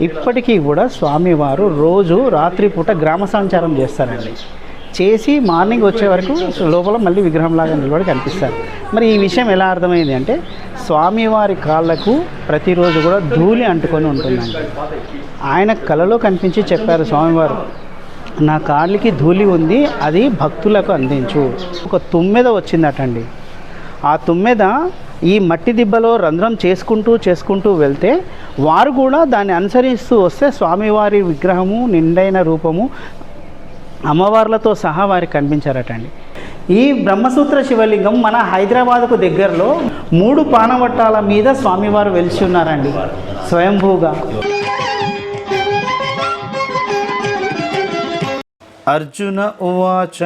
ఇప్పటికీ కూడా స్వామివారు రోజు రాత్రిపూట గ్రామ సంచారం చేస్తారండి. చేసి మార్నింగ్ వచ్చే వరకు లోపల మళ్ళీ విగ్రహంలాగా నిలబడి కనిపిస్తారు. మరి ఈ విషయం ఎలా అర్థమైంది అంటే స్వామివారి కాళ్ళకు ప్రతిరోజు కూడా ధూళి అంటుకొని ఉంటుందండి. ఆయన కలలో కనిపించి చెప్పారు స్వామివారు నా కాళ్ళకి ధూళి ఉంది అది భక్తులకు అందించు. ఒక తుమ్మెద వచ్చిందటండి. ఆ తుమ్మెద ఈ మట్టి దిబ్బలో రంధ్రం చేసుకుంటూ చేసుకుంటూ వెళ్తే వారు కూడా దాన్ని అనుసరిస్తూ వస్తే స్వామివారి విగ్రహము నిండైన రూపము అమ్మవార్లతో సహా వారికి కనిపించారటండి. ఈ బ్రహ్మసూత్ర శివలింగం మన హైదరాబాద్కు దగ్గరలో మూడు పానవట్టాల మీద స్వామివారు వెలిసి ఉన్నారండి. స్వయంభూగా. అర్జున ఉవాచ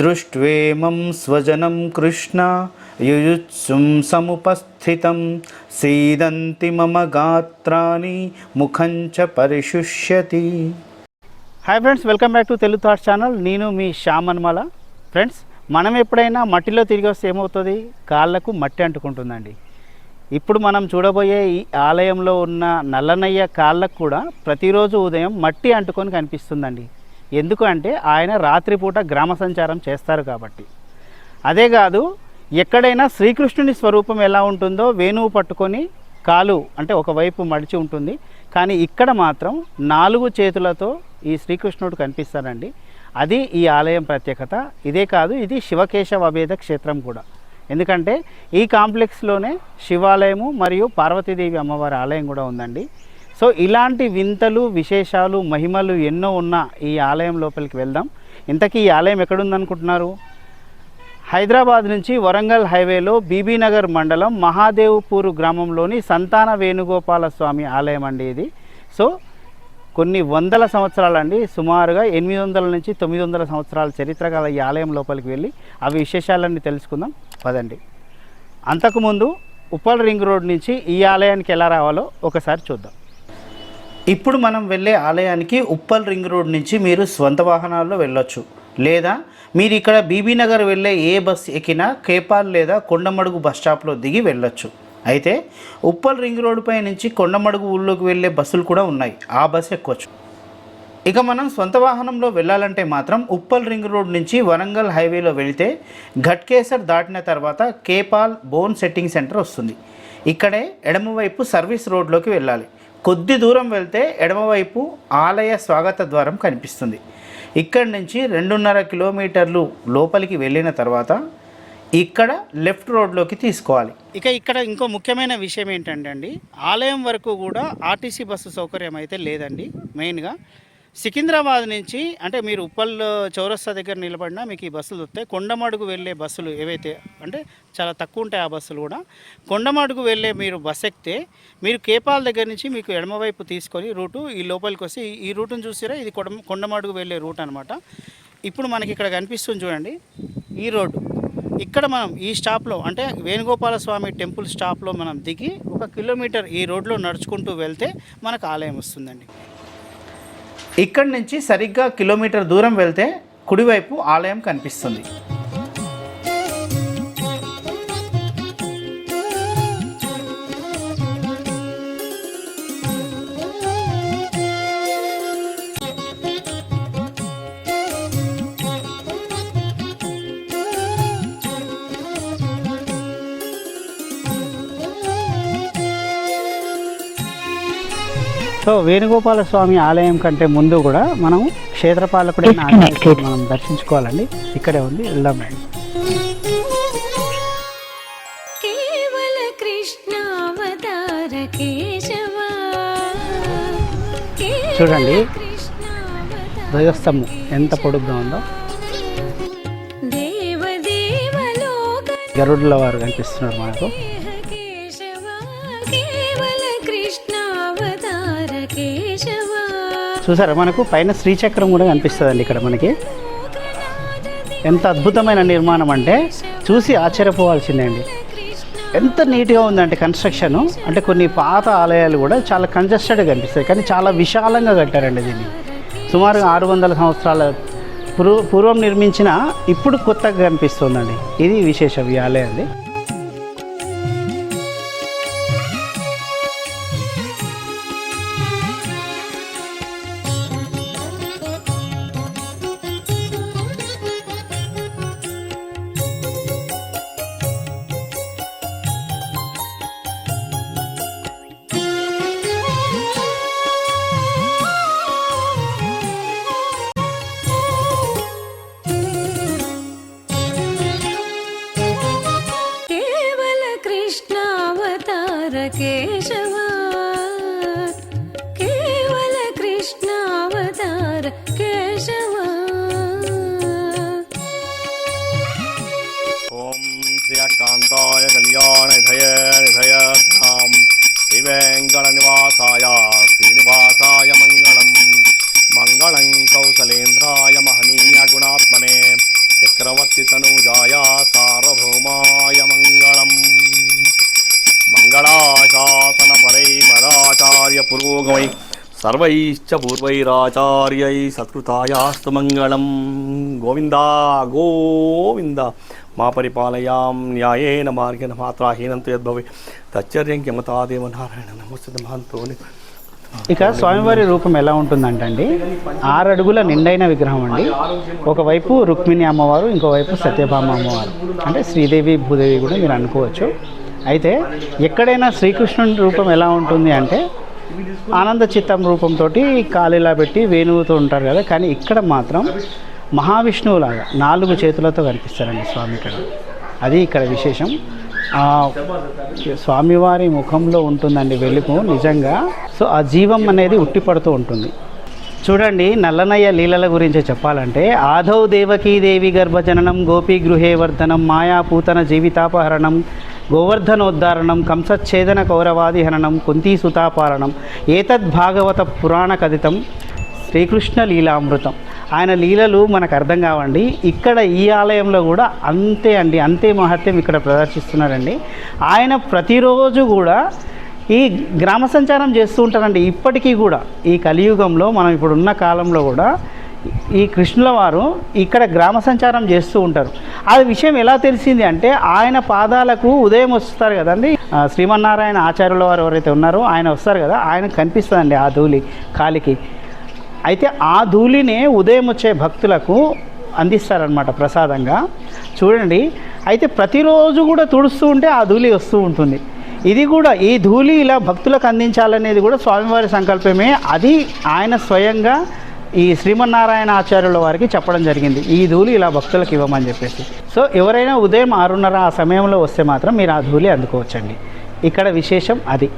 దృష్ట్వేమం స్వజనం కృష్ణ యుయుత్సుం సముపస్థితం సీదంతి మమ గాత్రాని ముఖంచ పరిశుష్యతి. Hi friends welcome back to Telugu thoughts channel నేను మీ శ్యామన్మల. ఫ్రెండ్స్ మనం ఎప్పుడైనా మట్టిలో తిరిగి వస్తే ఏమవుతుంది? కాళ్ళకు మట్టి అంటుకుంటుందండి. ఇప్పుడు మనం చూడబోయే ఈ ఆలయంలో ఉన్న నల్లనయ్య కాళ్ళకు కూడా ప్రతిరోజు ఉదయం మట్టి అంటుకొని కనిపిస్తుందండి. ఎందుకు అంటే ఆయన రాత్రిపూట గ్రామ సంచారం చేస్తారు కాబట్టి. అదే కాదు ఎక్కడైనా శ్రీకృష్ణుని స్వరూపం ఎలా ఉంటుందో వేణువు పట్టుకొని కాలు అంటే ఒకవైపు మడిచి ఉంటుంది. కానీ ఇక్కడ మాత్రం నాలుగు చేతులతో ఈ శ్రీకృష్ణుడు కనిపిస్తారండి అది ఈ ఆలయం ప్రత్యేకత. ఇదే కాదు ఇది శివకేశవ అభేద క్షేత్రం కూడా. ఎందుకంటే ఈ కాంప్లెక్స్లోనే శివాలయము మరియు పార్వతీదేవి అమ్మవారి ఆలయం కూడా ఉందండి. సో ఇలాంటి వింతలు విశేషాలు మహిమలు ఎన్నో ఉన్న ఈ ఆలయం లోపలికి వెళ్దాం. ఇంతకీ ఈ ఆలయం ఎక్కడుందనుకుంటున్నారు? హైదరాబాద్ నుంచి వరంగల్ హైవేలో బీబీనగర్ మండలం మహాదేవ్పూర్ గ్రామంలోని సంతాన వేణుగోపాల స్వామి ఆలయం అండి ఇది. సో కొన్ని వందల సంవత్సరాలండి సుమారుగా ఎనిమిది వందల నుంచి తొమ్మిది వందల సంవత్సరాల చరిత్ర గల ఈ ఆలయం లోపలికి వెళ్ళి అవి విశేషాలన్నీ తెలుసుకుందాం. పదండి. అంతకుముందు ఉప్పల్ రింగ్ రోడ్ నుంచి ఈ ఆలయానికి ఎలా రావాలో ఒకసారి చూద్దాం. ఇప్పుడు మనం వెళ్ళే ఆలయానికి ఉప్పల్ రింగ్ రోడ్ నుంచి మీరు స్వంత వాహనాల్లో వెళ్ళొచ్చు. లేదా మీరు ఇక్కడ బీబీనగర్ వెళ్ళే ఏ బస్ ఎక్కినా కేపాల్ లేదా కొండమడుగు బస్ స్టాప్లో దిగి వెళ్ళొచ్చు. అయితే ఉప్పల్ రింగ్ రోడ్డుపై నుంచి కొండమడుగు ఊళ్ళోకి వెళ్ళే బస్సులు కూడా ఉన్నాయి. ఆ బస్ ఎక్కొచ్చు. ఇక మనం సొంత వాహనంలో వెళ్ళాలంటే మాత్రం ఉప్పల్ రింగ్ రోడ్ నుంచి వరంగల్ హైవేలో వెళితే ఘట్కేసర్ దాటిన తర్వాత కేపాల్ బోన్ సెట్టింగ్ సెంటర్ వస్తుంది. ఇక్కడే ఎడమవైపు సర్వీస్ రోడ్లోకి వెళ్ళాలి. కొద్ది దూరం వెళ్తే ఎడమవైపు ఆలయ స్వాగత ద్వారం కనిపిస్తుంది. ఇక్కడి నుంచి రెండున్నర కిలోమీటర్లు లోపలికి వెళ్ళిన తర్వాత ఇక్కడ లెఫ్ట్ రోడ్లోకి తీసుకోవాలి. ఇక ఇక్కడ ఇంకో ముఖ్యమైన విషయం ఏంటంటే అండి ఆలయం వరకు కూడా ఆర్టీసీ బస్సు సౌకర్యం అయితే లేదండి మెయిన్గా. సికింద్రాబాద్ నుంచి అంటే మీరు ఉప్పల్ చౌరస్తా దగ్గర నిలబడినా మీకు ఈ బస్సులు దొరుకుతాయి. కొండమడుగు వెళ్ళే బస్సులు ఏవైతే అంటే చాలా తక్కువ ఉంటాయి ఆ బస్సులు కూడా. కొండమడుగు వెళ్ళే మీరు బస్ ఎక్కితే మీరు కేపాల్ దగ్గర నుంచి మీకు ఎడమవైపు తీసుకొని రూటు ఈ లోపలికి వస్తే ఈ రూటును చూసిరా? ఇది కొండ కొండమడుగు వెళ్ళే రూట్ అనమాట ఇప్పుడు మనకి ఇక్కడ కనిపిస్తుంది చూడండి ఈ రోడ్డు. ఇక్కడ మనం ఈ స్టాప్లో అంటే వేణుగోపాల స్వామి టెంపుల్ స్టాప్లో మనం దిగి ఒక కిలోమీటర్ ఈ రోడ్లో నడుచుకుంటూ వెళ్తే మనకు ఆలయం వస్తుందండి. ఇక్కడి నుంచి సరిగ్గా కిలోమీటర్ దూరం వెళ్తే కుడివైపు ఆలయం కనిపిస్తుంది. సో వేణుగోపాల స్వామి ఆలయం కంటే ముందు కూడా మనం స్వామిని మనం దర్శించుకోవాలండి. ఇక్కడే ఉంది వెళ్దాం చూడండి ధ్వజస్తంభం ఎంత పొడుగ్గా ఉందో. గరుడుల వారు కనిపిస్తున్నారు మనకు. చూసారా? మనకు పైన శ్రీచక్రం కూడా కనిపిస్తుందండి ఇక్కడ మనకి. ఎంత అద్భుతమైన నిర్మాణం అంటే చూసి ఆశ్చర్యపోవాల్సిందే అండి ఎంత నీట్గా ఉందంటే కన్స్ట్రక్షను. అంటే కొన్ని పాత ఆలయాలు కూడా చాలా కంజెస్టెడ్గా కనిపిస్తాయి. కానీ చాలా విశాలంగా కట్టారండి దీన్ని. సుమారుగా ఆరు వందల సంవత్సరాల పూర్వ పూర్వం నిర్మించిన ఇప్పుడు కొత్తగా కనిపిస్తుందండి. ఇది విశేషం ఈ ఆలయం అండి ఆలయాన్ని కళ్యాణధయ నిధయాం శ్రీవేంకటనివాసాయ శ్రీనివాసాయ మంగళం. మంగళం కౌసలేంద్రాయ మహనీయ గుణాత్మనే. చక్రవర్తి తనూజాయ సార్వభౌమాయ మంగళం. మంగళాశాసనపరై మదాచార్య పురోగమై సర్వైశ్చ పూర్వైరాచార్యై సత్కృతాయాస్తు మంగళం. గోవిందా గోవిందా. మా పరిపాలయాం న్యాయేన మార్గేణ మాత్రాహీనంతు యద్భవే తచ్చర్యం కిమతాదేవ నారాయణ నమస్తే మహంతో ఇక స్వామివారి రూపం ఎలా ఉంటుందంటే అండి ఆరు అడుగుల నిండైన విగ్రహం అండి. ఒకవైపు రుక్మిణి అమ్మవారు ఇంకోవైపు సత్యభామ అమ్మవారు. అంటే శ్రీదేవి భూదేవి కూడా మీరు అనుకోవచ్చు. అయితే ఎక్కడైనా శ్రీకృష్ణుని రూపం ఎలా ఉంటుంది అంటే ఆనంద చిత్తం రూపంతో కాలిలా పెట్టి వేణువుతో ఉంటారు కదా. కానీ ఇక్కడ మాత్రం మహావిష్ణువులాగా నాలుగు చేతులతో కనిపిస్తారండి స్వామి ఇక్కడ. అది ఇక్కడ విశేషం. స్వామివారి ముఖంలో ఉంటుందండి వెలుగు నిజంగా. సో ఆ జీవం అనేది ఉట్టిపడుతూ ఉంటుంది. చూడండి నల్లనయ్య లీలల గురించి చెప్పాలంటే ఆదౌ దేవకీదేవి గర్భజననం గోపీ గృహే వర్ధనం మాయాపూతన జీవితాపహరణం గోవర్ధనోద్ధారణం కంసచ్ఛేదన కౌరవాది హననం కుంతీ సుతాపారణం ఏతద్ భాగవత పురాణ కథితం శ్రీకృష్ణ లీలామృతం. ఆయన లీలలు మనకు అర్థం కావండి. ఇక్కడ ఈ ఆలయంలో కూడా అంతే అండి అంతే మహత్యం ఇక్కడ ప్రదర్శిస్తున్నారండి. ఆయన ప్రతిరోజు కూడా ఈ గ్రామ సంచారం చేస్తూ ఉంటారండి. ఇప్పటికీ కూడా ఈ కలియుగంలో మనం ఇప్పుడు ఉన్న కాలంలో కూడా ఈ కృష్ణుల వారు ఇక్కడ గ్రామ సంచారం చేస్తూ ఉంటారు. ఆ విషయం ఎలా తెలిసింది అంటే ఆయన పాదాలకు ఉదయం వస్తారు కదండి. శ్రీమన్నారాయణ ఆచార్యుల వారు ఎవరైతే ఉన్నారో ఆయన వస్తారు కదా ఆయన కనిపిస్తుందండి ఆ ధూళి కాలికి. అయితే ఆ ధూళినే ఉదయం వచ్చే భక్తులకు అందిస్తారనమాట ప్రసాదంగా. చూడండి అయితే ప్రతిరోజు కూడా తుడుస్తూ ఉంటే ఆ ధూళి వస్తూ ఉంటుంది. ఇది కూడా ఈ ధూళి ఇలా భక్తులకు అందించాలనేది కూడా స్వామివారి సంకల్పమే. అది ఆయన స్వయంగా ఈ శ్రీమన్నారాయణ ఆచార్యుల వారికి చెప్పడం జరిగింది. ఈ ధూళి ఇలా భక్తులకు ఇవ్వమని చెప్పేసి. సో ఎవరైనా ఉదయం ఆరున్నర ఆ సమయంలో వస్తే మాత్రం మీరు ఆ ధూళి అందుకోవచ్చండి. ఇక్కడ విశేషం అది.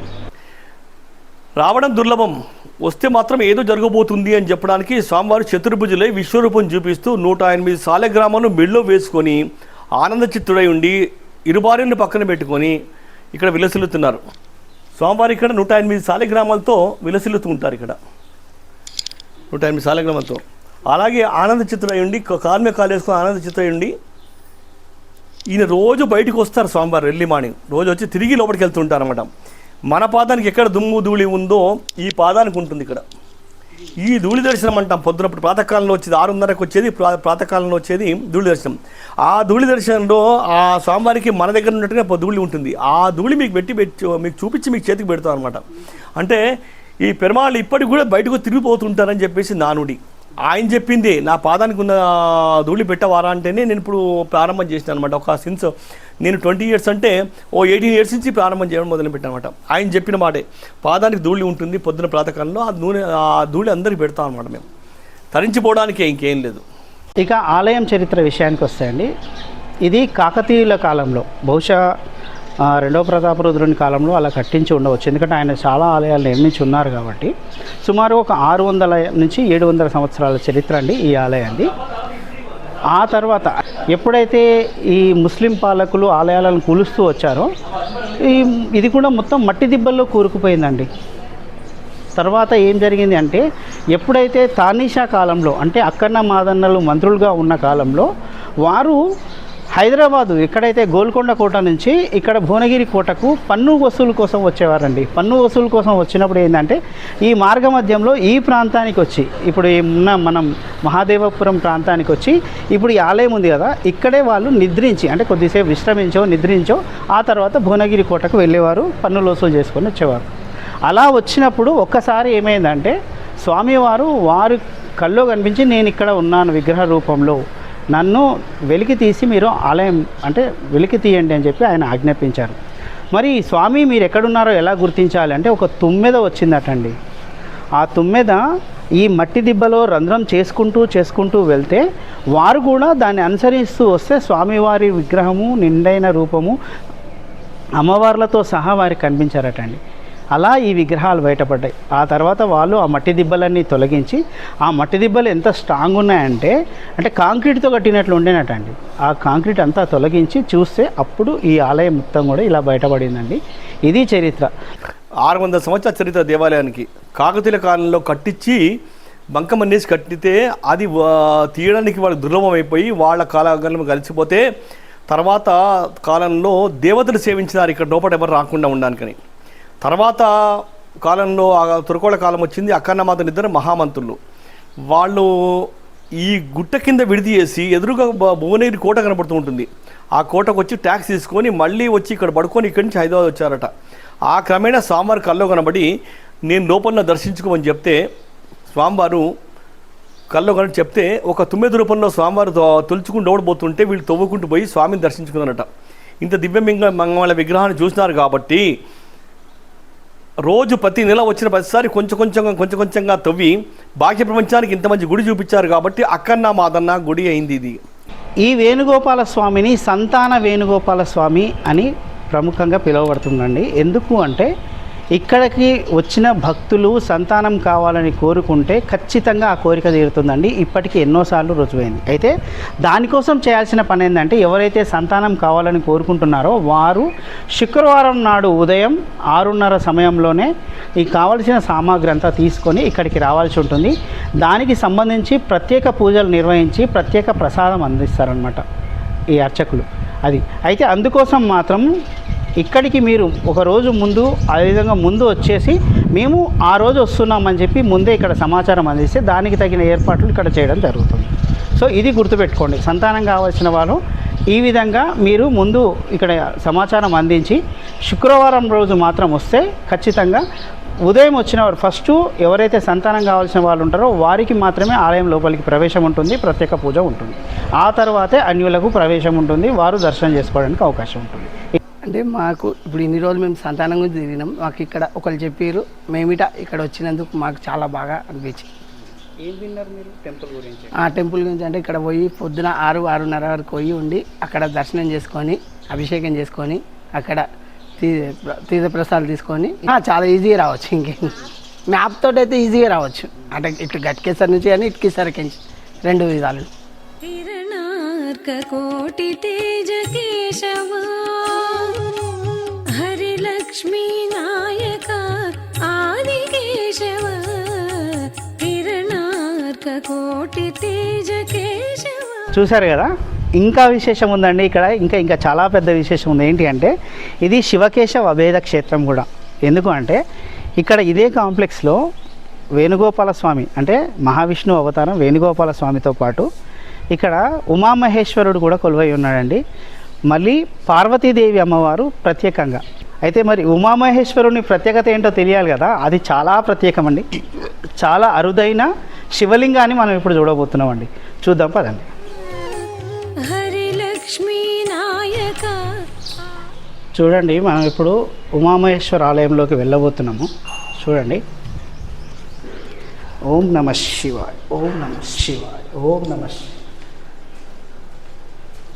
రావడం దుర్లభం. వస్తే మాత్రం ఏదో జరగబోతుంది అని చెప్పడానికి స్వామివారు చతుర్భుజులై విశ్వరూపం చూపిస్తూ నూట ఎనిమిది సాలగ్రామాలను మెళ్ళో వేసుకొని ఆనంద చిత్తుడై ఉండి ఇరుబారిని పక్కన పెట్టుకొని ఇక్కడ విలసిల్లుతున్నారు. స్వామివారు ఇక్కడ నూట ఎనిమిది సాలగ్రామాలతో విలసిల్లుతూ ఉంటారు ఇక్కడ. నూట ఎనిమిది సాలగ్రామాలతో. అలాగే ఆనంద చిత్తుడై ఉండి కార్మిక కాలు ఆనంద చిత్తుడై ఉండి ఈయన రోజు బయటకు వస్తారు స్వామివారు ఎర్లీ మార్నింగ్. రోజు వచ్చి తిరిగి లోపలికి వెళ్తుంటారు అనమాట మన పాదానికి ఎక్కడ దుమ్ము ధూళి ఉందో ఈ పాదానికి ఉంటుంది ఇక్కడ. ఈ ధూళి దర్శనం అంటాం. పొద్దునప్పుడు ప్రాతకాలంలో వచ్చేది ఆరున్నరకు వచ్చేది ప్రాతకాలంలో వచ్చేది ధూళి దర్శనం. ఆ ధూళి దర్శనంలో ఆ స్వామివారికి మన దగ్గర ఉన్నట్టుగా ధూళి ఉంటుంది. ఆ ధూళి మీకు పెట్టి పెట్టి మీకు చూపించి మీకు చేతికి పెడతాం అనమాట అంటే ఈ పెరుమాళ్ళు ఇప్పటికి కూడా బయటకు తిరిగిపోతుంటారని చెప్పేసి నానుడి. ఆయన చెప్పింది నా పాదానికి ఉన్న ధూళి పెట్టవారా అంటేనే నేను ఇప్పుడు ప్రారంభం చేసిన అనమాట ఒక సిన్స్ నేను ట్వంటీ ఇయర్స్ అంటే ఓ ఎయిటీన్ ఇయర్స్ నుంచి ప్రారంభం చేయడం మొదలుపెట్టాను ఆయన చెప్పిన మాటే పాదానికి ధూళి ఉంటుంది పొద్దున ప్రాతకాలంలో ఆ నూనె ఆ ధూళి అందరికి పెడతాం అనమాట మేము. తరించిపోవడానికే ఇంకేం లేదు. ఇక ఆలయం చరిత్ర విషయానికి వస్తాయండి ఇది కాకతీయుల కాలంలో బహుశా రెండవ రెండవ ప్రతాపరుద్రుని కాలంలో అలా కట్టించి ఉండవచ్చు. ఎందుకంటే ఆయన చాలా ఆలయాలు నిర్మించి ఉన్నారు కాబట్టి. సుమారు ఒక ఆరు వందల నుంచి ఏడు వందల సంవత్సరాల చరిత్ర అండి ఈ ఆలయాన్ని. ఆ తర్వాత ఎప్పుడైతే ఈ ముస్లిం పాలకులు ఆలయాలను కూలుస్తూ వచ్చారో ఈ ఇది కూడా మొత్తం మట్టి దిబ్బల్లో కూరుకుపోయిందండి. తర్వాత ఏం జరిగింది అంటే ఎప్పుడైతే తానీషా కాలంలో అంటే అక్కన్న మాదన్నలు మంత్రులుగా ఉన్న కాలంలో వారు హైదరాబాదు ఎక్కడైతే గోల్కొండ కోట నుంచి ఇక్కడ భువనగిరి కోటకు పన్ను వసూలు కోసం వచ్చేవారండి. పన్ను వసూలు కోసం వచ్చినప్పుడు ఏంటంటే ఈ మార్గ మధ్యంలో ఈ ప్రాంతానికి వచ్చి ఇప్పుడు ఉన్న మనం మహాదేవపురం ప్రాంతానికి వచ్చి ఇప్పుడు ఈ ఆలయం ఉంది కదా ఇక్కడే వాళ్ళు నిద్రించి అంటే కొద్దిసేపు విశ్రమించో నిద్రించో ఆ తర్వాత భువనగిరి కోటకు వెళ్ళేవారు పన్నులు వసూలు చేసుకొని వచ్చేవారు. అలా వచ్చినప్పుడు ఒక్కసారి ఏమైందంటే స్వామివారు వారు కల్లో కనిపించి నేను ఇక్కడ ఉన్నాను విగ్రహ రూపంలో. నన్ను వెలికి తీసి మీరు ఆలయం అంటే వెలికి తీయండి అని చెప్పి ఆయన ఆజ్ఞాపించారు. మరి స్వామి మీరు ఎక్కడున్నారో ఎలా గుర్తించాలి అంటే ఒక తుమ్మెద వచ్చిందటండి. ఆ తుమ్మెద ఈ మట్టి దిబ్బలో రంధ్రం చేసుకుంటూ చేసుకుంటూ వెళ్తే వారు కూడా దాన్ని అనుసరిస్తూ వస్తే స్వామివారి విగ్రహము నిండైన రూపము అమ్మవార్లతో సహా వారికి కనిపించారటండి. అలా ఈ విగ్రహాలు బయటపడ్డాయి. ఆ తర్వాత వాళ్ళు ఆ మట్టి దిబ్బలన్నీ తొలగించి ఆ మట్టి దిబ్బలు ఎంత స్ట్రాంగ్ ఉన్నాయంటే అంటే కాంక్రీట్తో కట్టినట్లు ఉండేనటండి. ఆ కాంక్రీట్ అంతా తొలగించి చూస్తే అప్పుడు ఈ ఆలయం మొత్తం కూడా ఇలా బయటపడిందండి. ఇది చరిత్ర. ఆరు వందల సంవత్సరాల చరిత్ర దేవాలయానికి కాకతీయుల కాలంలో కట్టించి బంకమన్నేసి కట్టితే అది తీయడానికి వాళ్ళు దుర్లభం అయిపోయి వాళ్ళ కాలగలం కలిసిపోతే తర్వాత కాలంలో దేవతలు సేవించినారు. ఇక్కడ లోపల ఎవరు రాకుండా ఉండడానికని. తర్వాత కాలంలో తురకోళ్ళ కాలం వచ్చింది అక్కన్నమాతలు ఇద్దరు మహామంతులు. వాళ్ళు ఈ గుట్ట కింద విడిది చేసి ఎదురుగా భువనగిరి కోట కనబడుతూ ఉంటుంది. ఆ కోటకు వచ్చి ట్యాక్స్ తీసుకొని మళ్ళీ వచ్చి ఇక్కడ పడుకొని ఇక్కడి నుంచి హైదరాబాద్ వచ్చారట. ఆ క్రమేణా స్వామివారి కల్లో కనబడి నేను లోపల దర్శించుకోమని చెప్తే స్వామివారు కల్లో కనుక చెప్తే ఒక తుమ్మెద రూపంలో స్వామివారు తో- తొలుచుకుంటూ ఓడిపోతుంటే వీళ్ళు తవ్వుకుంటూ పోయి స్వామిని దర్శించుకున్నారట. ఇంత దివ్యమింగ మంగళ విగ్రహాన్ని చూసినారు కాబట్టి రోజు ప్రతి నెల వచ్చిన ప్రతిసారి కొంచెం కొంచెంగా కొంచెం కొంచెంగా తవ్వి బాహ్య ప్రపంచానికి ఇంత మంచి గుడి చూపించారు కాబట్టి అక్కన్న మాదన్న గుడి అయింది ఇది. ఈ వేణుగోపాల స్వామిని సంతాన వేణుగోపాల స్వామి అని ప్రముఖంగా పిలువబడుతుందండి. ఎందుకు అంటే ఇక్కడికి వచ్చిన భక్తులు సంతానం కావాలని కోరుకుంటే ఖచ్చితంగా ఆ కోరిక తీరుతుందండి. ఇప్పటికీ ఎన్నోసార్లు రుజువైంది. అయితే దానికోసం చేయాల్సిన పని ఏంటంటే ఎవరైతే సంతానం కావాలని కోరుకుంటున్నారో వారు శుక్రవారం నాడు ఉదయం ఆరున్నర సమయంలోనే ఈ కావలసిన సామాగ్రి అంతా తీసుకొని ఇక్కడికి రావాల్సి ఉంటుంది. దానికి సంబంధించి ప్రత్యేక పూజలు నిర్వహించి ప్రత్యేక ప్రసాదం అందిస్తారనమాట ఈ అర్చకులు. అది. అయితే అందుకోసం మాత్రం ఇక్కడికి మీరు ఒక రోజు ముందు అదేవిధంగా ముందు వచ్చేసి మేము ఆ రోజు వస్తున్నామని చెప్పి ముందే ఇక్కడ సమాచారం అందిస్తే దానికి తగిన ఏర్పాట్లు ఇక్కడ చేయడం జరుగుతుంది. సో ఇది గుర్తుపెట్టుకోండి. సంతానం కావాల్సిన వాళ్ళు ఈ విధంగా మీరు ముందు ఇక్కడ సమాచారం అందించి శుక్రవారం రోజు మాత్రం వస్తే ఖచ్చితంగా ఉదయం వచ్చిన వారు ఫస్ట్ ఎవరైతే సంతానం కావాల్సిన వాళ్ళు ఉంటారో వారికి మాత్రమే ఆలయం లోపలికి ప్రవేశం ఉంటుంది ప్రత్యేక పూజ ఉంటుంది. ఆ తర్వాతే అన్యులకు ప్రవేశం ఉంటుంది వారు దర్శనం చేసుకోవడానికి అవకాశం ఉంటుంది. అంటే మాకు ఇప్పుడు ఇన్ని రోజులు మేము సంతానం గురించి తిరిగినాం. మాకు ఇక్కడ ఒకరు చెప్పారు మేమిట ఇక్కడ వచ్చినందుకు మాకు చాలా బాగా అనిపించింది. ఏం విన్నారు మీరు టెంపుల్ గురించి? ఆ టెంపుల్ గురించి అంటే ఇక్కడ పోయి పొద్దున ఆరు ఆరున్నర వరకు పోయి ఉండి అక్కడ దర్శనం చేసుకొని అభిషేకం చేసుకొని అక్కడ తీ తీర్థప్రసాదాలు తీసుకొని చాలా ఈజీగా రావచ్చు ఇంకేం. మ్యాప్ తోటి అయితే ఈజీగా రావచ్చు. అంటే ఇటు గట్కేసర్ నుంచి కానీ ఇటు కిసర్కి నుంచి రెండు విధాలు. हिरणार्ककोटि तेज केशव हरिलक्ष्मी नायक आदिकेशव हिरणार्ककोटि तेज केशव చూశారు కదా ఇంకా విశేషం ఉందండి ఇక్కడ ఇంకా ఇంకా చాలా పెద్ద విశేషం ఉంది ఏంటి అంటే ఇది శివకేశవ అభేద క్షేత్రం కూడా ఎందుకు అంటే ఇక్కడ ఇదే కాంప్లెక్స్లో వేణుగోపాల స్వామి అంటే మహావిష్ణు అవతారం వేణుగోపాల స్వామితో పాటు ఇక్కడ ఉమామహేశ్వరుడు కూడా కొలువై ఉన్నాడండి. మళ్ళీ పార్వతీదేవి అమ్మవారు ప్రత్యేకంగా. అయితే మరి ఉమామహేశ్వరుని ప్రత్యేకత ఏంటో తెలియాలి కదా? అది చాలా ప్రత్యేకమండి. చాలా అరుదైన శివలింగాన్ని మనం ఇప్పుడు చూడబోతున్నామండి. చూద్దాం పదండి. చూడండి మనం ఇప్పుడు ఉమామహేశ్వర ఆలయంలోకి వెళ్ళబోతున్నాము. చూడండి. ఓం నమ శివాయ్ ఓం నమ శివాయ్ ఓం నమ శివాయ్.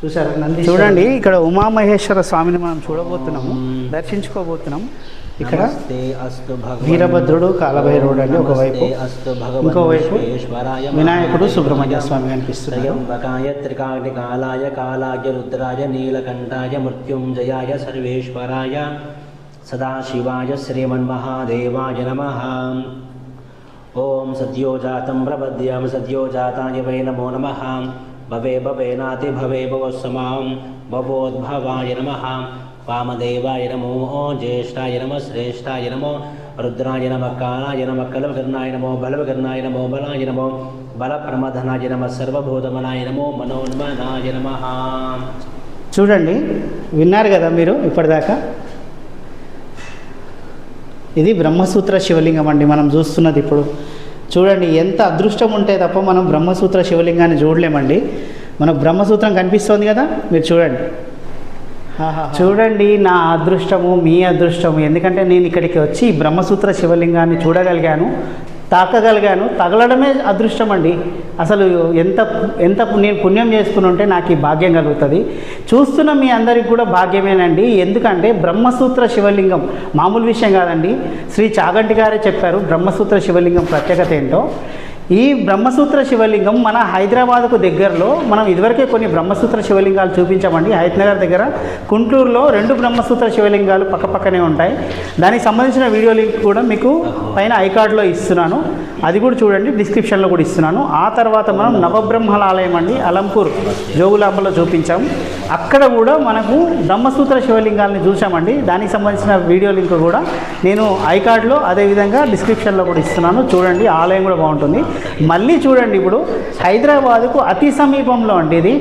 చూసారా నంది చూడండి ఇక్కడ ఉమామహేశ్వర స్వామిని మనం చూడబోతున్నాము దర్శించుకోబోతున్నాము. ఇక్కడ వీరభద్రుడు కాలభైరవుడు అండి ఒకవైపు ఇంకోవైపు వినాయకుడు సుబ్రహ్మణ్య స్వామి త్రయంబకాయ త్రికాగ్నికాలాయ కాలాయ రుద్రాయ నీలకంఠాయ మృత్యుంజయాయ సర్వేశ్వరాయ సదాశివాయ శ్రీమన్మహాదేవాయ నమః. ఓం సద్యోజాతం ప్రపద్యాం సద్యోజాతాయ వై నమో నమః. భవే భవేనాతి భవే భవస్సమాం భవోద్భవాయ నమ వామదేవాయ నమో జ్యేష్ఠాయ నమ శ్రేష్ఠాయ నమో రుద్రాయ నమ కాలాయ నమ కలవకర్ణాయ నమో బలవకర్ణాయ నమో బలాయ నమో బలప్రమధనాయ నమ సర్వభూతమనాయ నమో మనోన్మనాయ నమ చూడండి విన్నారు కదా మీరు ఇప్పటిదాకా? ఇది బ్రహ్మసూత్ర శివలింగం అండి మనం చూస్తున్నది ఇప్పుడు. చూడండి ఎంత అదృష్టం ఉంటే తప్ప మనం బ్రహ్మసూత్ర శివలింగాన్ని చూడలేమండి. మనకు బ్రహ్మసూత్రం కనిపిస్తోంది కదా మీరు చూడండి. చూడండి నా అదృష్టము మీ అదృష్టము. ఎందుకంటే నేను ఇక్కడికి వచ్చి బ్రహ్మసూత్ర శివలింగాన్ని చూడగలిగాను. తాకగలిగాను. తగలడమే అదృష్టం అండి అసలు ఎంత ఎంత నేను పుణ్యం చేసుకుని ఉంటే నాకు ఈ భాగ్యం కలుగుతుంది. చూస్తున్న మీ అందరికి కూడా భాగ్యమేనండి. ఎందుకంటే బ్రహ్మసూత్ర శివలింగం మామూలు విషయం కాదండి. శ్రీ చాగంటి గారే చెప్పారు బ్రహ్మసూత్ర శివలింగం ప్రత్యేకత ఏంటో. ఈ బ్రహ్మసూత్ర శివలింగం మన హైదరాబాద్కు దగ్గరలో మనం ఇదివరకే కొన్ని బ్రహ్మసూత్ర శివలింగాలు చూపించామండి. హైదనగర్ దగ్గర గుంటూరులో రెండు బ్రహ్మసూత్ర శివలింగాలు పక్కపక్కనే ఉంటాయి. దానికి సంబంధించిన వీడియో లింక్ కూడా మీకు పైన ఐకార్డ్లో ఇస్తున్నాను. అది కూడా చూడండి డిస్క్రిప్షన్లో కూడా ఇస్తున్నాను. ఆ తర్వాత మనం నవబ్రహ్మల ఆలయం అండి అలంపూర్ జోగులాంబలో చూపించాం. అక్కడ కూడా మనకు బ్రహ్మసూత్ర శివలింగాల్ని చూసామండి దానికి సంబంధించిన వీడియో లింక్ కూడా నేను ఐకార్డ్లో అదేవిధంగా డిస్క్రిప్షన్లో కూడా ఇస్తున్నాను. చూడండి ఆలయం కూడా బాగుంటుంది. మళ్ళీ చూడండి ఇప్పుడు హైదరాబాద్కు అతి సమీపంలో అండి ఇది.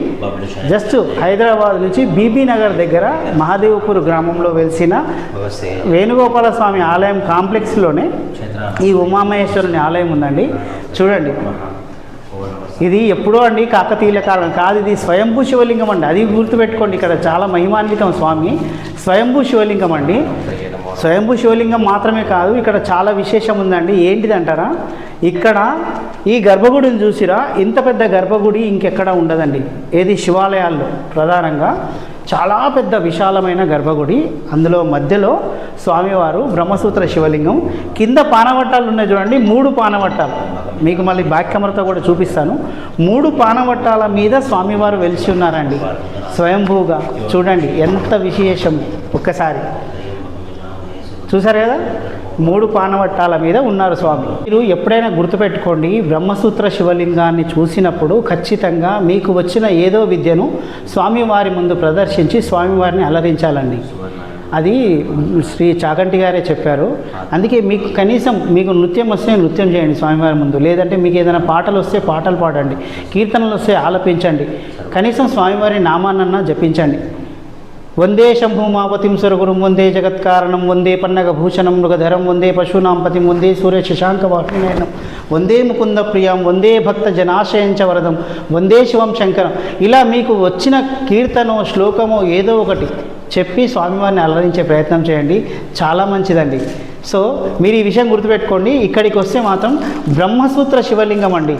జస్ట్ హైదరాబాద్ నుంచి బీబీ నగర్ దగ్గర మహాదేవపూర్ గ్రామంలో వెలిసిన వేణుగోపాల స్వామి ఆలయం కాంప్లెక్స్లోనే ఈ ఉమామహేశ్వరుని ఆలయం ఉందండి. చూడండి. ఇది ఎప్పుడో అండి కాకతీయుల కాలం కాదు ఇది స్వయంభూ శివలింగం అండి. అది గుర్తుపెట్టుకోండి ఇక్కడ చాలా మహిమాన్వితం స్వామి. స్వయంభూ శివలింగం అండి. స్వయంభూ శివలింగం మాత్రమే కాదు ఇక్కడ చాలా విశేషం ఉందండి. ఏంటిది అంటారా ఇక్కడ ఈ గర్భగుడిని చూసిరా? ఇంత పెద్ద గర్భగుడి ఇంకెక్కడ ఉండదండి. ఏది శివాలయాల్లో ప్రధానంగా. చాలా పెద్ద విశాలమైన గర్భగుడి. అందులో మధ్యలో స్వామివారు బ్రహ్మసూత్ర శివలింగం. కింద పానవట్టాలు ఉన్నాయి చూడండి మూడు పానవట్టాలు. మీకు మళ్ళీ బ్యాక్ కెమెరాతో కూడా చూపిస్తాను. మూడు పానవట్టాల మీద స్వామివారు వెలిసి ఉన్నారండి. స్వయంభూగా. చూడండి ఎంత విశేషం. ఒక్కసారి. చూసారు కదా? మూడు పానవట్టాల మీద ఉన్నారు స్వామి. మీరు ఎప్పుడైనా గుర్తుపెట్టుకోండి బ్రహ్మసూత్ర శివలింగాన్ని చూసినప్పుడు ఖచ్చితంగా మీకు వచ్చిన ఏదో విద్యను స్వామివారి ముందు ప్రదర్శించి స్వామివారిని అలరించాలండి. అది శ్రీ చాగంటి గారే చెప్పారు. అందుకే మీకు కనీసం మీకు నృత్యం వస్తే నృత్యం చేయండి స్వామివారి ముందు. లేదంటే మీకు ఏదైనా పాటలు వస్తే పాటలు పాడండి కీర్తనలు వస్తే ఆలపించండి. కనీసం స్వామివారి నామాన్నన్నా జపించండి. వందే శంభుమాపతిం సురగురుం వందే జగత్కారణం వందే పన్నగ భూషణం మృగధరం వందే పశూనాంపతిం వందే సూర్య శశాంక వాహినయనం వందే ముకుంద ప్రియం వందే భక్త జనాశయంచ వరదం వందే శివం శంకరం. ఇలా మీకు వచ్చిన కీర్తనో శ్లోకమో ఏదో ఒకటి చెప్పి స్వామివారిని అలరించే ప్రయత్నం చేయండి. చాలా మంచిదండి. సో మీరు ఈ విషయం గుర్తుపెట్టుకోండి. ఇక్కడికి వస్తే మాత్రం బ్రహ్మసూత్ర శివలింగం అండి.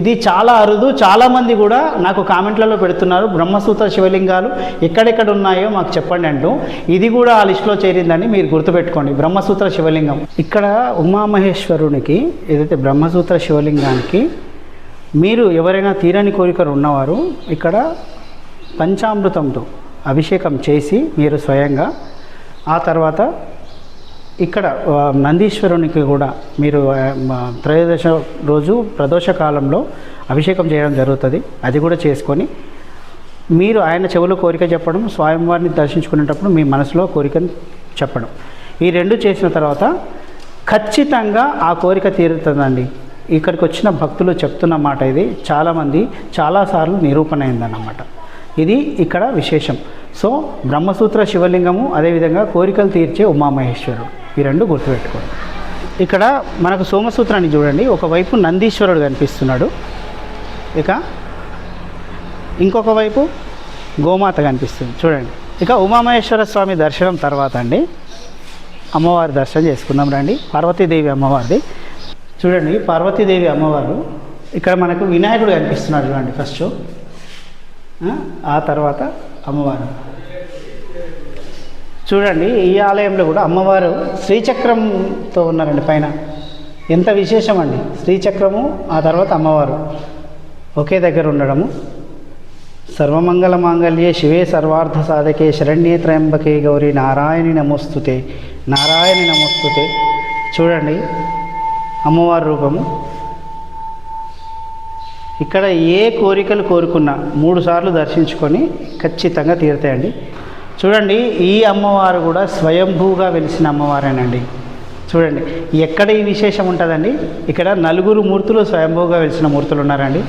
ఇది చాలా అరుదు చాలామంది కూడా నాకు కామెంట్లలో పెడుతున్నారు బ్రహ్మసూత్ర శివలింగాలు ఎక్కడెక్కడ ఉన్నాయో మాకు చెప్పండి అంటూ. ఇది కూడా ఆ లిస్టులో చేరిందని మీరు గుర్తుపెట్టుకోండి. బ్రహ్మసూత్ర శివలింగం. ఇక్కడ ఉమామహేశ్వరునికి ఏదైతే బ్రహ్మసూత్ర శివలింగానికి మీరు ఎవరైనా తీరని కోరికలు ఉన్నవారు ఇక్కడ పంచామృతంతో అభిషేకం చేసి మీరు స్వయంగా ఆ తర్వాత ఇక్కడ నందీశ్వరునికి కూడా మీరు త్రయోదశ రోజు ప్రదోష కాలంలో అభిషేకం చేయడం జరుగుతుంది. అది కూడా చేసుకొని మీరు ఆయన చెవులో కోరిక చెప్పడం స్వామివారిని దర్శించుకునేటప్పుడు మీ మనసులో కోరికను చెప్పడం. ఈ రెండు చేసిన తర్వాత ఖచ్చితంగా ఆ కోరిక తీరుతుందండి. ఇక్కడికి వచ్చిన భక్తులు చెప్తున్న మాట ఇది. చాలామంది చాలాసార్లు నిరూపణ అయిందన్నమాట. ఇది ఇక్కడ విశేషం. సో బ్రహ్మసూత్ర శివలింగము అదేవిధంగా కోరికలు తీర్చే ఉమామహేశ్వరుడు. ఈ రెండు గుర్తుపెట్టుకోండి. ఇక్కడ మనకు సోమసూత్రాన్ని చూడండి. ఒకవైపు నందీశ్వరుడు కనిపిస్తున్నాడు. ఇక ఇంకొక వైపు గోమాత కనిపిస్తుంది. చూడండి. ఇక ఉమామహేశ్వర స్వామి దర్శనం తర్వాత అండి. అమ్మవారి దర్శనం చేసుకుందాం రండి. పార్వతీదేవి అమ్మవారిది. చూడండి పార్వతీదేవి అమ్మవారు ఇక్కడ మనకు వినాయకుడు కనిపిస్తున్నాడు చూడండి ఫస్ట్. ఆ, ఆ తర్వాత అమ్మవారు. చూడండి ఈ ఆలయంలో కూడా అమ్మవారు శ్రీచక్రంతో ఉన్నారండి పైన. ఎంత విశేషం అండి శ్రీచక్రము ఆ తర్వాత అమ్మవారు. ఒకే దగ్గర ఉండడము. సర్వమంగళ మాంగళ్యే శివే సర్వార్థ సాధకే శరణ్యే త్రయంబకే గౌరీ నారాయణి నమోస్తుతే నారాయణి నమోస్తుతే. చూడండి అమ్మవారి రూపము. ఇక్కడ ఏ కోరికలు కోరుకున్నా మూడు సార్లు దర్శించుకొని ఖచ్చితంగా తీరుతాయండి. చూడండి ఈ అమ్మవారు కూడా స్వయంభూగా వెలిసిన అమ్మవారేనండి. చూడండి ఎక్కడ ఈ విశేషం ఉంటుందండి? ఇక్కడ నలుగురు మూర్తులు స్వయంభూగా వెలిసిన మూర్తులు ఉన్నారండి.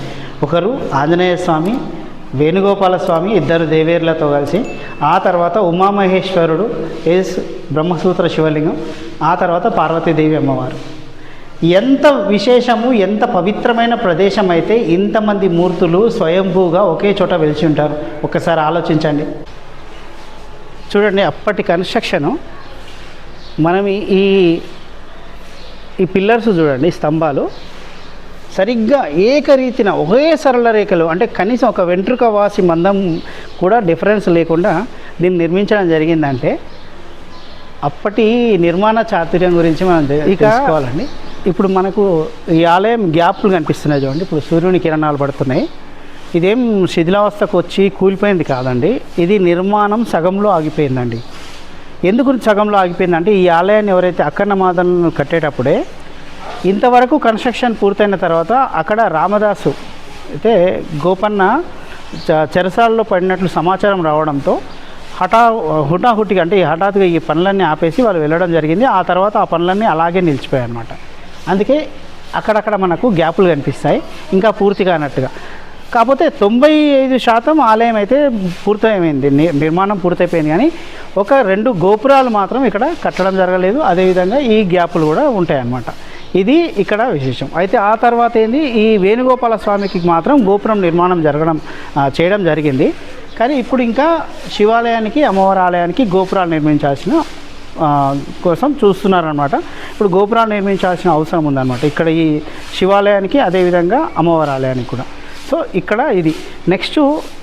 ఒకరు ఆంజనేయ స్వామి వేణుగోపాల స్వామి ఇద్దరు దేవేర్లతో కలిసి ఆ తర్వాత ఉమామహేశ్వరుడు ఏస్ బ్రహ్మసూత్ర శివలింగం ఆ తర్వాత పార్వతీదేవి అమ్మవారు. ఎంత విశేషము ఎంత పవిత్రమైన ప్రదేశం అయితే ఇంతమంది మూర్తులు స్వయంభూగా ఒకే చోట వెలిచి ఉంటారు. ఒక్కసారి ఆలోచించండి. చూడండి అప్పటి కన్స్ట్రక్షను. మనం ఈ- ఈ పిల్లర్స్ చూడండి స్తంభాలు. సరిగ్గా ఏకరీతిన ఒకే సరళ రేఖలు అంటే కనీసం ఒక వెంట్రుక వాసి మందం కూడా డిఫరెన్స్ లేకుండా దీన్ని నిర్మించడం జరిగిందంటే అప్పటి నిర్మాణ చాతుర్యం గురించి మనం తెలుసుకోవాలండి. ఇప్పుడు మనకు ఈ ఆలయం గ్యాప్లు కనిపిస్తున్నాయి చూడండి. ఇప్పుడు సూర్యుని కిరణాలు పడుతున్నాయి. ఇదేం శిథిలావస్థకు వచ్చి కూలిపోయింది కాదండి. ఇది నిర్మాణం సగంలో ఆగిపోయిందండి. ఎందుకు సగంలో ఆగిపోయిందంటే ఈ ఆలయాన్ని ఎవరైతే అక్కన్న మాతను కట్టేటప్పుడే ఇంతవరకు కన్స్ట్రక్షన్ పూర్తయిన తర్వాత అక్కడ రామదాసు అయితే గోపన్న చ- చెరసాలలో పడినట్లు సమాచారం రావడంతో హఠా హుటాహుటిగా అంటే ఈ హఠాత్తుగా ఈ పనులన్నీ ఆపేసి వాళ్ళు వెళ్ళడం జరిగింది. ఆ తర్వాత ఆ పనులన్నీ అలాగే నిలిచిపోయాయి అనమాట అందుకే అక్కడక్కడ మనకు గ్యాపులు కనిపిస్తాయి. ఇంకా పూర్తిగా అన్నట్టుగా కాకపోతే తొంభై ఐదు శాతం ఆలయం అయితే పూర్తయిపోయింది నిర్మాణం పూర్తయిపోయింది కానీ ఒక రెండు గోపురాలు మాత్రం ఇక్కడ కట్టడం జరగలేదు. అదేవిధంగా ఈ గ్యాపులు కూడా ఉంటాయన్నమాట. ఇది ఇక్కడ విశేషం. అయితే ఆ తర్వాత ఏంది? ఈ వేణుగోపాల స్వామికి మాత్రం గోపురం నిర్మాణం జరగడం చేయడం జరిగింది. కానీ ఇప్పుడు ఇంకా శివాలయానికి అమ్మవారి ఆలయానికి గోపురాలు నిర్మించాల్సిన కోసం చూస్తున్నారనమాట ఇప్పుడు గోపురాలు నిర్మించాల్సిన అవసరం ఉందన్నమాట. ఇక్కడ ఈ శివాలయానికి అదేవిధంగా అమ్మవారి ఆలయానికి కూడా. సో ఇక్కడ ఇది. నెక్స్ట్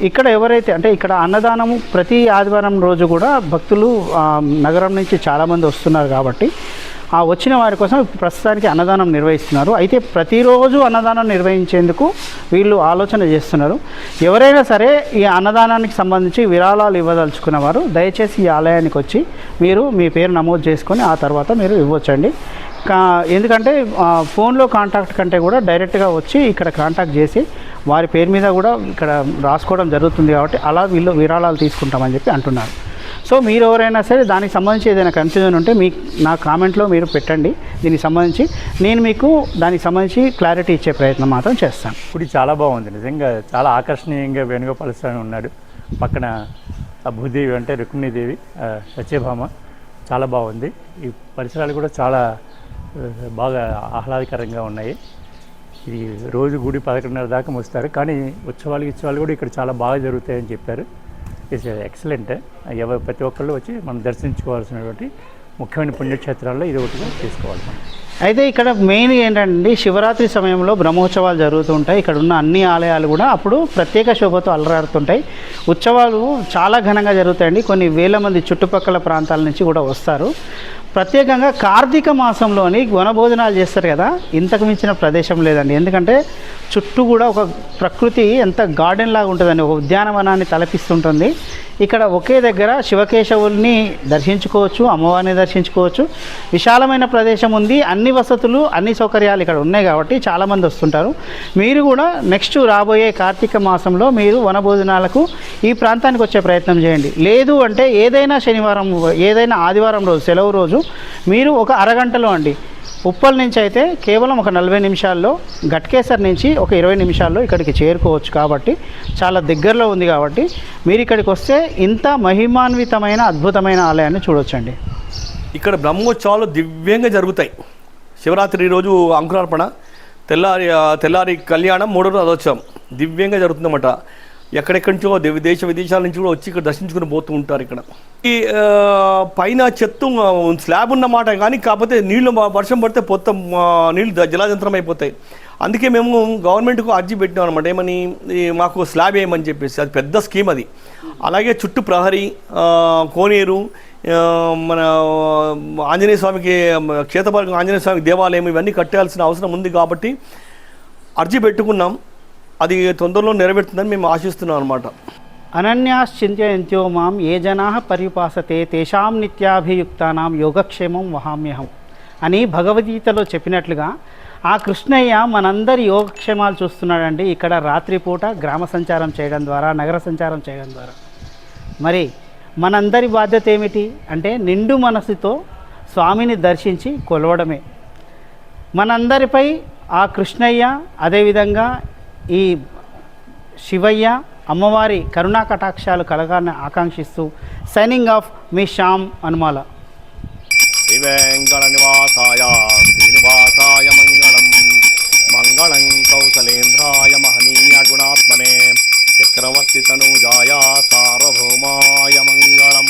ఇక్కడ ఎవరైతే అంటే ఇక్కడ అన్నదానము ప్రతి ఆదివారం రోజు కూడా భక్తులు నగరం నుంచి చాలామంది వస్తున్నారు కాబట్టి ఆ వచ్చిన వారి కోసం ప్రస్తుతానికి అన్నదానం నిర్వహిస్తున్నారు. అయితే ప్రతిరోజు అన్నదానం నిర్వహించేందుకు వీళ్ళు ఆలోచన చేస్తున్నారు. ఎవరైనా సరే ఈ అన్నదానానికి సంబంధించి విరాళాలు ఇవ్వదలుచుకున్న వారు దయచేసి ఈ ఆలయానికి వచ్చి మీరు మీ పేరు నమోదు చేసుకొని ఆ తర్వాత మీరు ఇవ్వచ్చండి. కా ఎందుకంటే ఫోన్లో కాంటాక్ట్ కంటే కూడా డైరెక్ట్గా వచ్చి ఇక్కడ కాంటాక్ట్ చేసి వారి పేరు మీద కూడా ఇక్కడ రాసుకోవడం జరుగుతుంది కాబట్టి అలా వీళ్ళు విరాళాలు తీసుకుంటామని చెప్పి అంటున్నారు. సో మీరు ఎవరైనా సరే దానికి సంబంధించి ఏదైనా కన్ఫ్యూజన్ ఉంటే మీ నా కామెంట్లో మీరు పెట్టండి. దీనికి సంబంధించి నేను మీకు దానికి సంబంధించి క్లారిటీ ఇచ్చే ప్రయత్నం మాత్రం చేస్తాను. ఇప్పుడు చాలా బాగుంది. నిజంగా చాలా ఆకర్షణీయంగా వేణుగోపాల స్వామి ఉన్నాడు. పక్కన భూదేవి అంటే రుక్మిణీదేవి సత్యభామ. చాలా బాగుంది. ఈ పరిసరాలు కూడా చాలా బాగా ఆహ్లాదకరంగా ఉన్నాయి. ఇది రోజు గుడి పదకొండున్నర దాకా వస్తారు కానీ ఉత్సవాలు ఇచ్చేవాళ్ళు కూడా ఇక్కడ చాలా బాగా జరుగుతాయని చెప్పారు. ఇట్స్ ఎక్సలెంట్ ఎవరు ప్రతి ఒక్కళ్ళు వచ్చి మనం దర్శించుకోవాల్సినటువంటి ముఖ్యమైన పుణ్యక్షేత్రాల్లో ఇది ఒకటిగా తీసుకోవాలి మనం. అయితే ఇక్కడ మెయిన్ ఏంటంటే శివరాత్రి సమయంలో బ్రహ్మోత్సవాలు జరుగుతుంటాయి ఇక్కడ ఉన్న అన్ని ఆలయాలు కూడా అప్పుడు ప్రత్యేక శోభతో అలరాడుతుంటాయి ఉత్సవాలు చాలా ఘనంగా జరుగుతాయండి. కొన్ని వేల మంది చుట్టుపక్కల ప్రాంతాల నుంచి కూడా వస్తారు. ప్రత్యేకంగా కార్తీక మాసంలోని వనభోజనాలు చేస్తారు కదా ఇంతకు మించిన ప్రదేశం లేదండి. ఎందుకంటే చుట్టూ కూడా ఒక ప్రకృతి ఎంత గార్డెన్ లాగా ఉంటుందండి ఒక ఉద్యానవనాన్ని తలపిస్తుంటుంది. ఇక్కడ ఒకే దగ్గర శివకేశవుల్ని దర్శించుకోవచ్చు అమ్మవారిని దర్శించుకోవచ్చు. విశాలమైన ప్రదేశం ఉంది అన్ని వసతులు అన్ని సౌకర్యాలు ఇక్కడ ఉన్నాయి కాబట్టి చాలామంది వస్తుంటారు. మీరు కూడా నెక్స్ట్ రాబోయే కార్తీక మాసంలో మీరు వనభోజనాలకు ఈ ప్రాంతానికి వచ్చే ప్రయత్నం చేయండి. లేదు అంటే ఏదైనా శనివారం ఏదైనా ఆదివారం రోజు సెలవు రోజు మీరు ఒక అరగంటలో అండి. ఉప్పల్ నుంచి అయితే కేవలం ఒక నలభై నిమిషాల్లో గట్కేసర్ నుంచి ఒక ఇరవై నిమిషాల్లో ఇక్కడికి చేరుకోవచ్చు కాబట్టి చాలా దగ్గరలో ఉంది కాబట్టి మీరు ఇక్కడికి వస్తే ఇంత మహిమాన్వితమైన అద్భుతమైన ఆలయాన్ని చూడొచ్చండి. ఇక్కడ బ్రహ్మోత్సవాలు దివ్యంగా జరుగుతాయి. శివరాత్రి రోజు అంకురార్పణ తెల్లారి తెల్లారి కళ్యాణం మూడో రోజు రథోత్సవం దివ్యంగా జరుగుతుందన్నమాట. ఎక్కడెక్కడి నుంచో దేశ విదేశాల నుంచి కూడా వచ్చి ఇక్కడ దర్శించుకుని పోతూ ఉంటారు ఇక్కడ. ఈ పైన చెత్త స్లాబ్ ఉన్నమాట కానీ కాకపోతే నీళ్ళు వర్షం పడితే మొత్తం నీళ్ళు నీళ్ళు అయిపోతాయి. అందుకే మేము గవర్నమెంట్కు అర్జీ పెట్టినాం అనమాట ఏమని? మాకు స్లాబ్ వేయమని చెప్పేసి. అది పెద్ద స్కీమ్ అది. అలాగే చుట్టూ ప్రహరీ కోనేరు మన ఆంజనేయ స్వామికి క్షేత్రపాలక ఆంజనేయ స్వామికి దేవాలయం ఇవన్నీ కట్టాల్సిన అవసరం ఉంది కాబట్టి అర్జీ పెట్టుకున్నాం. అది తొందరలో నెరవేరుతుందని మేము ఆశిస్తున్నాం అనమాట అనన్యాశ్చింత్యంత్యో మాం ఏ జనా పరిపాసతే తేషాం నిత్యాభియుక్తానాం యోగక్షేమం వహామ్యహం. అని భగవద్గీతలో చెప్పినట్లుగా ఆ కృష్ణయ్య మనందరి యోగక్షేమాలు చూస్తున్నాడండి. ఇక్కడ రాత్రిపూట గ్రామ సంచారం చేయడం ద్వారా నగర సంచారం చేయడం ద్వారా. మరి మనందరి బాధ్యత ఏమిటి? అంటే నిండు మనసుతో స్వామిని దర్శించి కొలవడమే. మనందరిపై ఆ కృష్ణయ్య అదేవిధంగా ఈ శివయ్య అమ్మవారి కరుణా కటాక్షాలు కలగాలని ఆకాంక్షిస్తూ సైనింగ్ ఆఫ్ మీ శ్యామ్ అనుమాల. శ్రీవేంకటనివాసాయ శ్రీనివాసాయ మంగళం. మంగళం కౌసలేంద్రాయ మహనీయ గుణాత్మనే. చక్రవర్తి తనూజాయ సార్వభౌమాయ మంగళం.